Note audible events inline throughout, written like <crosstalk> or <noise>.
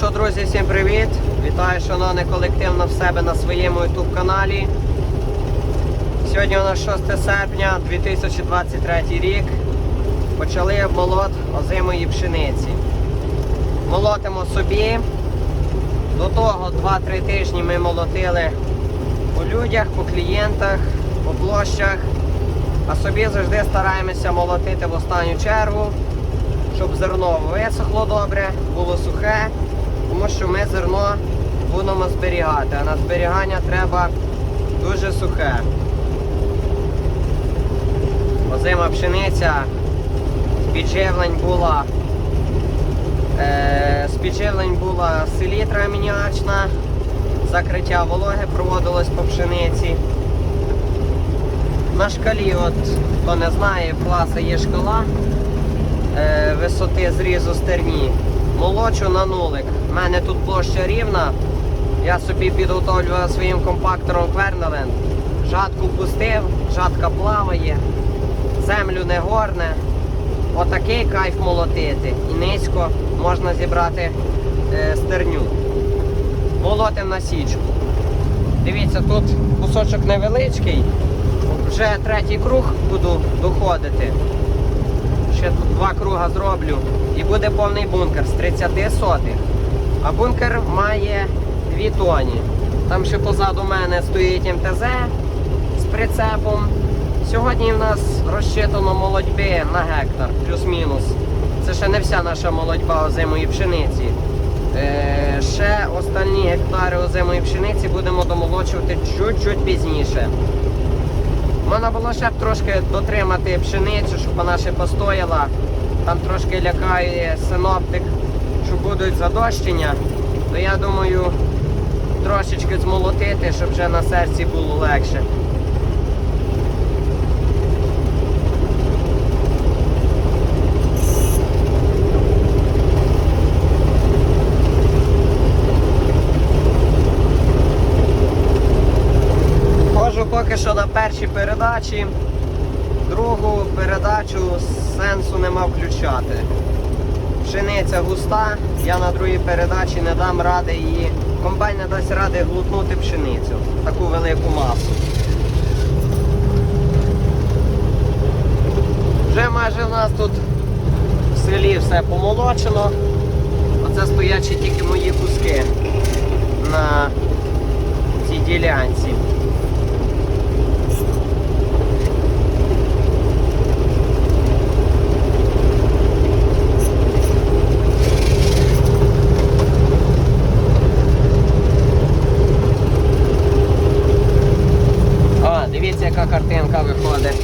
що, друзі, всім привіт! Вітаю, шановний колектив на в себе на своєму YouTube каналі. Сьогодні у нас 6 серпня 2023 рік. Почали молот озимої пшениці. Молотимо собі. До того 2-3 тижні ми молотили по людях, по клієнтах, по площах. А собі завжди стараємося молотити в останню чергу щоб зерно висохло добре, було сухе, тому що ми зерно будемо зберігати, а на зберігання треба дуже сухе. Озима пшениця підживлень була е, з підживлень була селітра амініачна, закриття вологи проводилось по пшениці. На шкалі, от хто не знає, в класа є шкала е, висоти зрізу стерні. Молочу на нулик. У мене тут площа рівна. Я собі підготовлював своїм компактором Квернеленд. Жатку пустив, жатка плаває, землю не горне. Отакий кайф молотити. І низько можна зібрати е, стерню. Молотим на січку. Дивіться, тут кусочок невеличкий. Вже третій круг буду доходити ще тут два круга зроблю і буде повний бункер з 30 сотих. А бункер має 2 тоні. Там ще позаду мене стоїть МТЗ з прицепом. Сьогодні в нас розчитано молодьби на гектар, плюс-мінус. Це ще не вся наша молодьба озимої пшениці. Е, ще останні гектари озимої пшениці будемо домолочувати чуть-чуть пізніше. Можна було ще б трошки дотримати пшеницю, щоб вона ще постояла. Там трошки лякає синоптик, що будуть задощення. То я думаю трошечки змолотити, щоб вже на серці було легше. Ходжу поки що на першій передачі. Другу передачу сенсу нема включати. Пшениця густа, я на другій передачі не дам ради її. Комбайн не дасть ради глутнути пшеницю, таку велику масу. Вже майже в нас тут в селі все помолочено. Оце стоячі тільки мої куски на цій ділянці. А, дивіться, яка картинка виходить.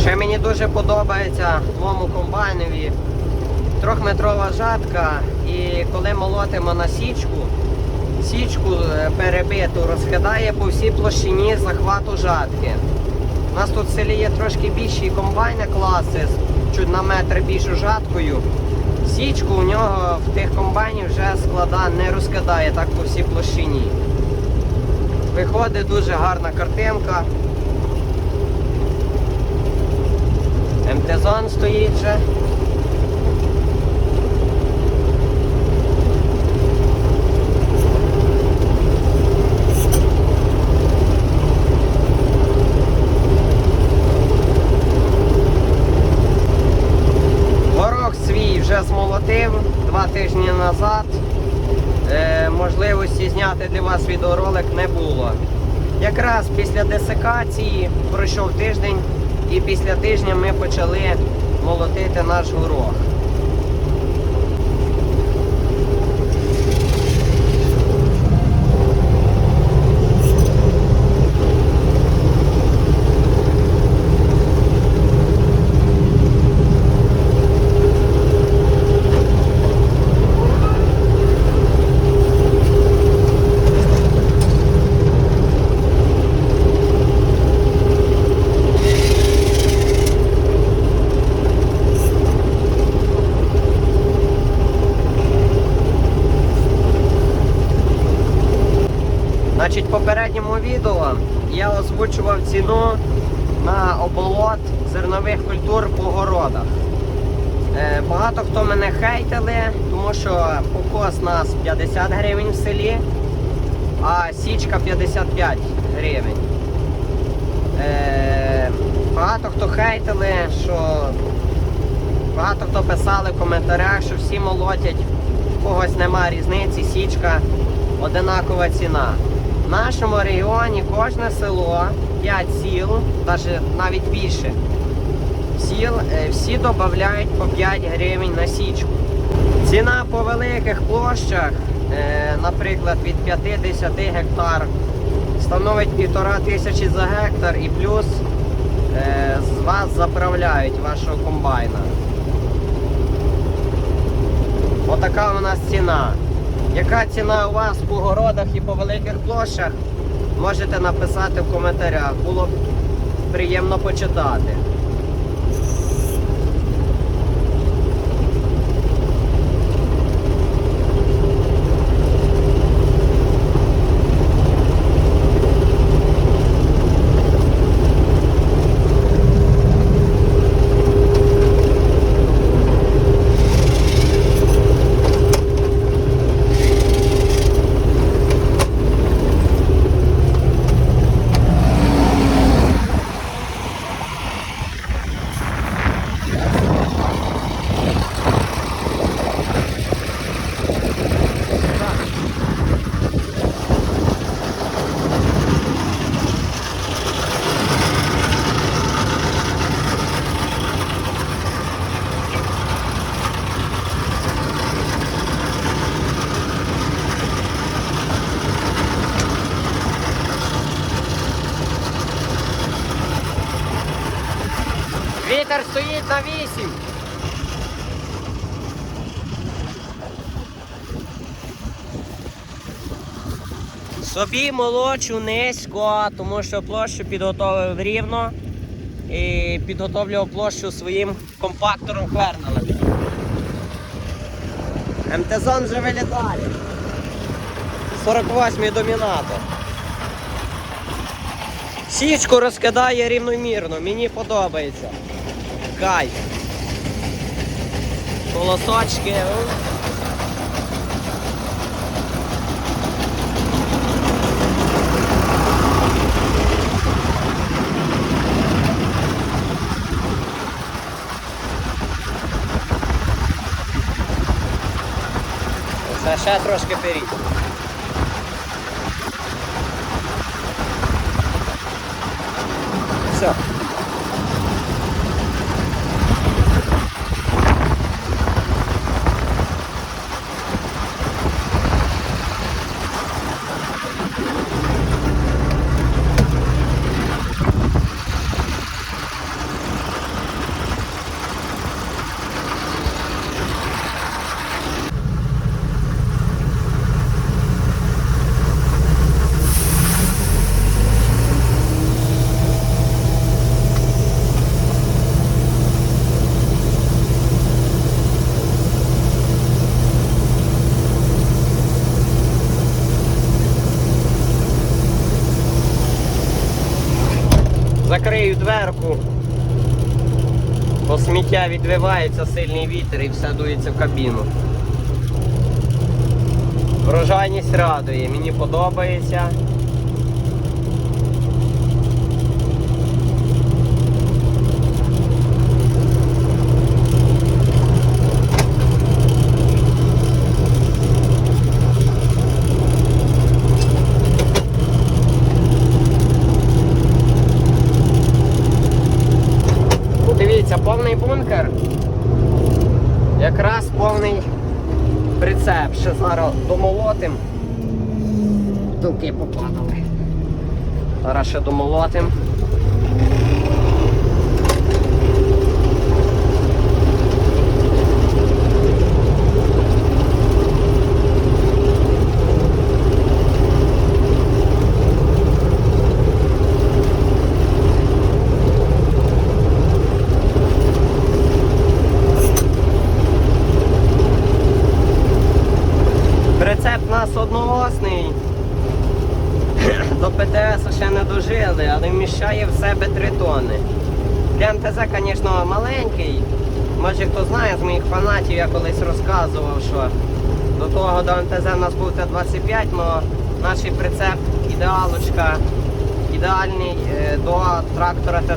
Ще мені дуже подобається в моєму комбайнові трьохметрова. І коли молотимо на січку, січку е, перебиту розкидає по всій площині захвату жатки. У нас тут в селі є трошки більші комбайни класи, чуть на метр більшу жаткою. Січку у нього в тих комбайнів вже склада не розкидає так по всій площині. Виходить дуже гарна картинка. МТЗон стоїть вже. Горох свій вже змолотив два тижні назад. Е, можливості відеоролик не було. Якраз після десикації пройшов тиждень і після тижня ми почали молотити наш горох. Відео я озвучував ціну на оболот зернових культур по городах. Е, Багато хто мене хейтили, тому що покос нас 50 гривень в селі, а січка 55 гривень. Е, Багато хто хейтили, що багато хто писали в коментарях, що всі молотять, в когось нема різниці, січка одинакова ціна. В нашому регіоні кожне село, 5 сіл, навіть, більше сіл, е, всі додають по 5 гривень на січку. Ціна по великих площах, е, наприклад, від 50 гектар, становить півтора тисячі за гектар і плюс е, з вас заправляють вашого комбайна. Отака у нас ціна. Яка ціна у вас по городах і по великих площах? Можете написати в коментарях. Було б приємно почитати. Вітер стоїть на 8. Собі молочу низько, тому що площу підготовив рівно і підготовлював площу своїм компактором Квернелем. МТЗон вже вилітає. 48-й домінатор. Січку розкидає рівномірно, мені подобається. Кайф. Колосочки. Ще трошки періть. Все. Сміття відвивається, сильний вітер і все дується в кабіну. Врожайність радує, мені подобається. Дивіться, повний бункер. Якраз повний прицеп. Ще зараз домолотим. Дуки попадали. Зараз ще домолотим.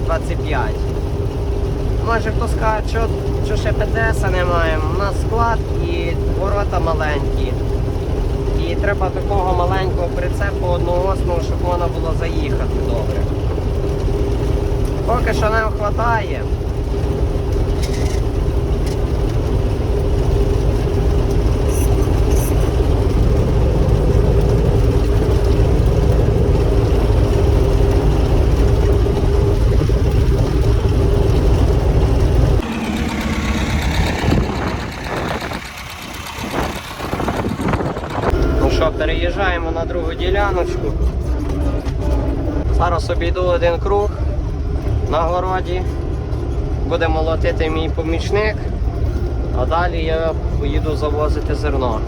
25. Може хто скаже, що, що ще ПТСа немає. У нас склад і ворота маленькі. І треба такого маленького прицепу одноосного, щоб воно було заїхати добре. Поки що нам вистачає. Що, переїжджаємо на другу діляночку. Зараз обійду один круг на городі. Буде молотити мій помічник, а далі я поїду завозити зерно.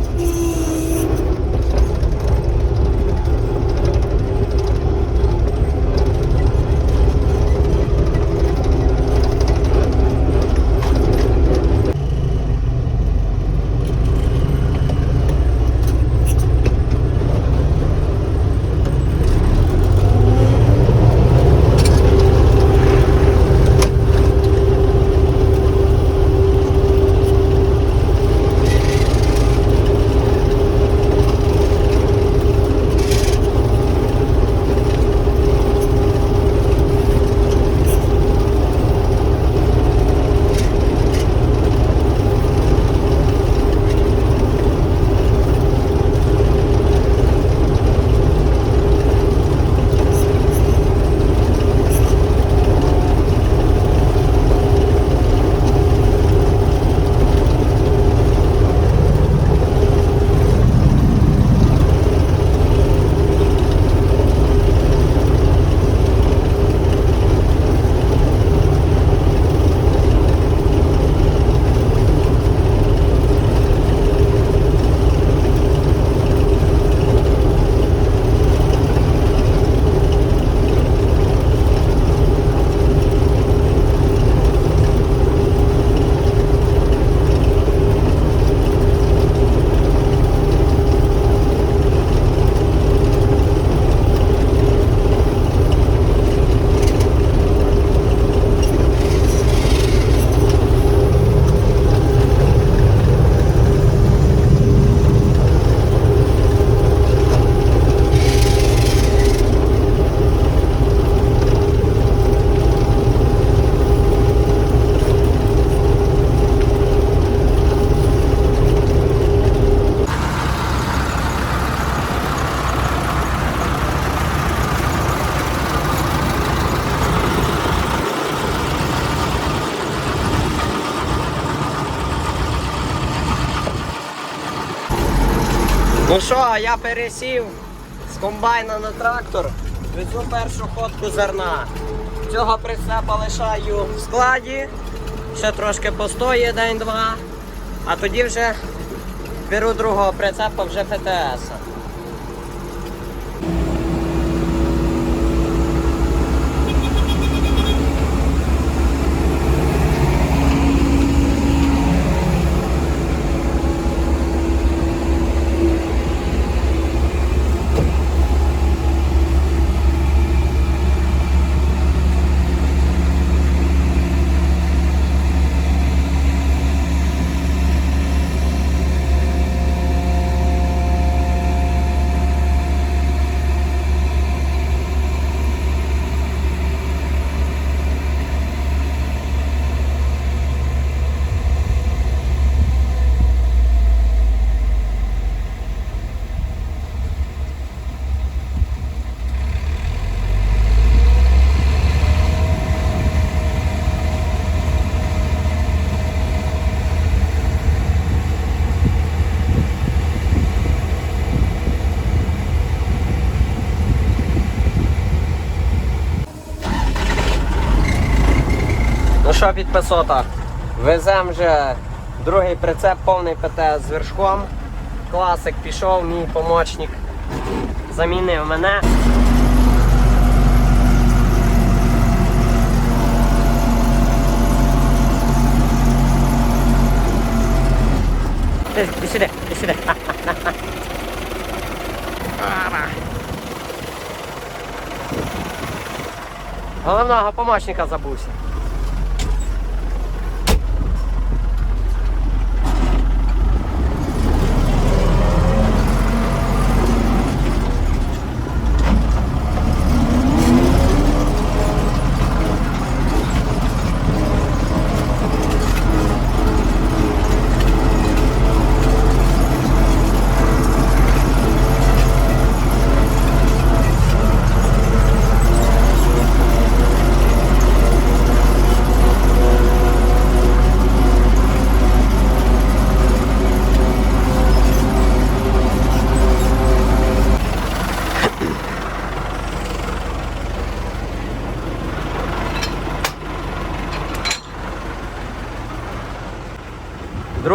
Ну що, я пересів з комбайна на трактор, везу першу ходку зерна. Цього прицепа лишаю в складі, ще трошки постоїть день-два, а тоді вже беру другого прицепа вже ПТС. що під 500. Веземо вже другий прицеп, повний ПТ з вершком. Класик пішов, мій помочник замінив мене. Ти сюди, ти сюди. <laughs> Головного помочника забувся.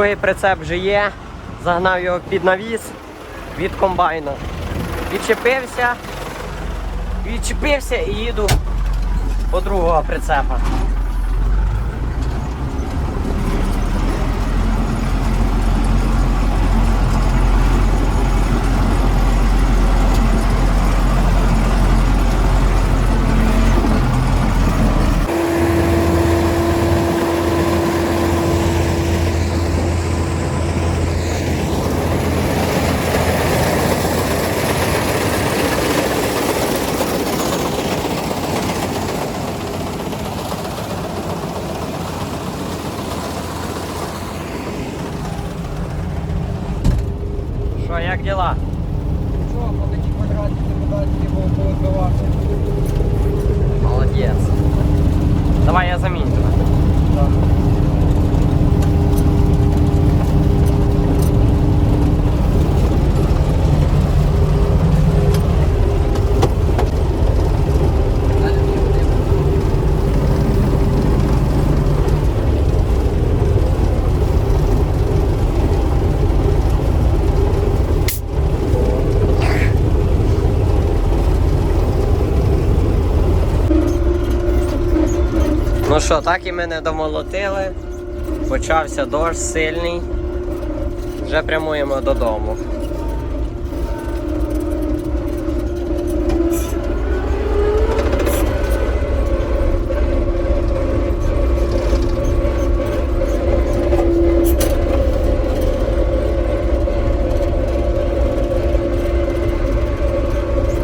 Другий прицеп вже є. Загнав його під навіс від комбайна. Відчепився, відчепився і їду по другого прицепа. Що, як діла? Що, по такі квадратні депутатські. Молодець. Давай я заміню тебе. Так. Ну що, так і мене домолотили. Почався дощ сильний. Вже прямуємо додому.